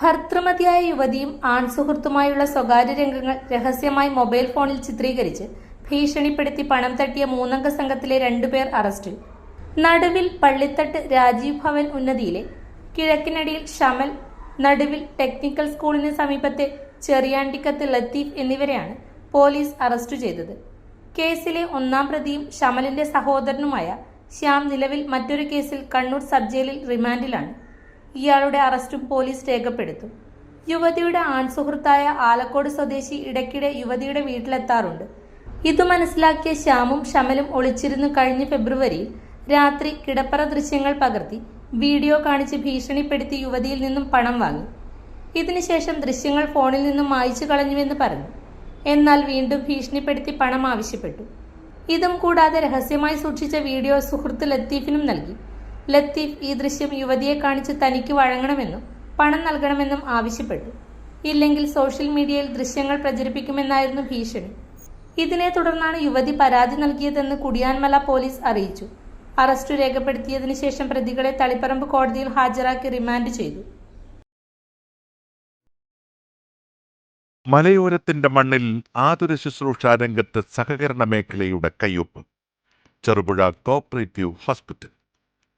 ഭർത്തൃമതിയായ യുവതിയും ആൺസുഹൃത്തുമായുള്ള സ്വകാര്യ രംഗങ്ങൾ രഹസ്യമായി മൊബൈൽ ഫോണിൽ ചിത്രീകരിച്ച് ഭീഷണിപ്പെടുത്തി പണം തട്ടിയ മൂന്നംഗ സംഘത്തിലെ രണ്ടുപേർ അറസ്റ്റിൽ. നടുവിൽ പള്ളിത്തട്ട് രാജീവ് ഭവൻ ഉന്നതിയിലെ കിഴക്കിനടിയിൽ ഷമൽ നടുവിൽ ടെക്നിക്കൽ സ്കൂളിന് സമീപത്തെ ചെറിയാണ്ടിക്കത്ത് ലത്തീഫ് എന്നിവരെയാണ് പോലീസ് അറസ്റ്റ് ചെയ്തത്. കേസിലെ ഒന്നാം പ്രതിയും ഷമലിന്റെ സഹോദരനുമായ ശ്യാം നിലവിൽ മറ്റൊരു കേസിൽ കണ്ണൂർ സബ് ജയിലിൽ റിമാൻഡിലാണ്. ഇയാളുടെ അറസ്റ്റും പോലീസ് രേഖപ്പെടുത്തും. യുവതിയുടെ ആൺസുഹൃത്തായ ആലക്കോട് സ്വദേശി ഇടയ്ക്കിടെ യുവതിയുടെ വീട്ടിലെത്താറുണ്ട്. ഇത് മനസ്സിലാക്കിയ ശ്യാമും ഷമലും ഒളിച്ചിരുന്നു കഴിഞ്ഞ ഫെബ്രുവരിയിൽ രാത്രി കിടപ്പറ ദൃശ്യങ്ങൾ പകർത്തി വീഡിയോ കാണിച്ച് ഭീഷണിപ്പെടുത്തി യുവതിയിൽ നിന്നും പണം വാങ്ങി. ഇതിനുശേഷം ദൃശ്യങ്ങൾ ഫോണിൽ നിന്നും മായ്ച്ചു കളഞ്ഞുവെന്ന് പറഞ്ഞു. എന്നാൽ വീണ്ടും ഭീഷണിപ്പെടുത്തി പണം ആവശ്യപ്പെട്ടു. ഇതും കൂടാതെ രഹസ്യമായി സൂക്ഷിച്ച വീഡിയോ സുഹൃത്ത് ലത്തീഫിനും നൽകി. ലത്തീഫ് ഈ ദൃശ്യം യുവതിയെ കാണിച്ച് തനിക്ക് വഴങ്ങണമെന്നും പണം നൽകണമെന്നും ആവശ്യപ്പെട്ടു. ഇല്ലെങ്കിൽ സോഷ്യൽ മീഡിയയിൽ ദൃശ്യങ്ങൾ പ്രചരിപ്പിക്കുമെന്നായിരുന്നു ഭീഷണി. ഇതിനെ തുടർന്നാണ് യുവതി പരാതി നൽകിയതെന്ന് കുടിയാൻമല പോലീസ് അറിയിച്ചു. അറസ്റ്റ് രേഖപ്പെടുത്തിയതിനു ശേഷം പ്രതികളെ തളിപ്പറമ്പ് കോടതിയിൽ ഹാജരാക്കി റിമാൻഡ് ചെയ്തു. മലയോരത്തിന്റെ മണ്ണിൽ ആതുര ശുശ്രൂഷ രംഗത്ത് സഹകരണ മേഖലയുടെ കയ്യൊപ്പ്. Cherupuzha cooperative hospital.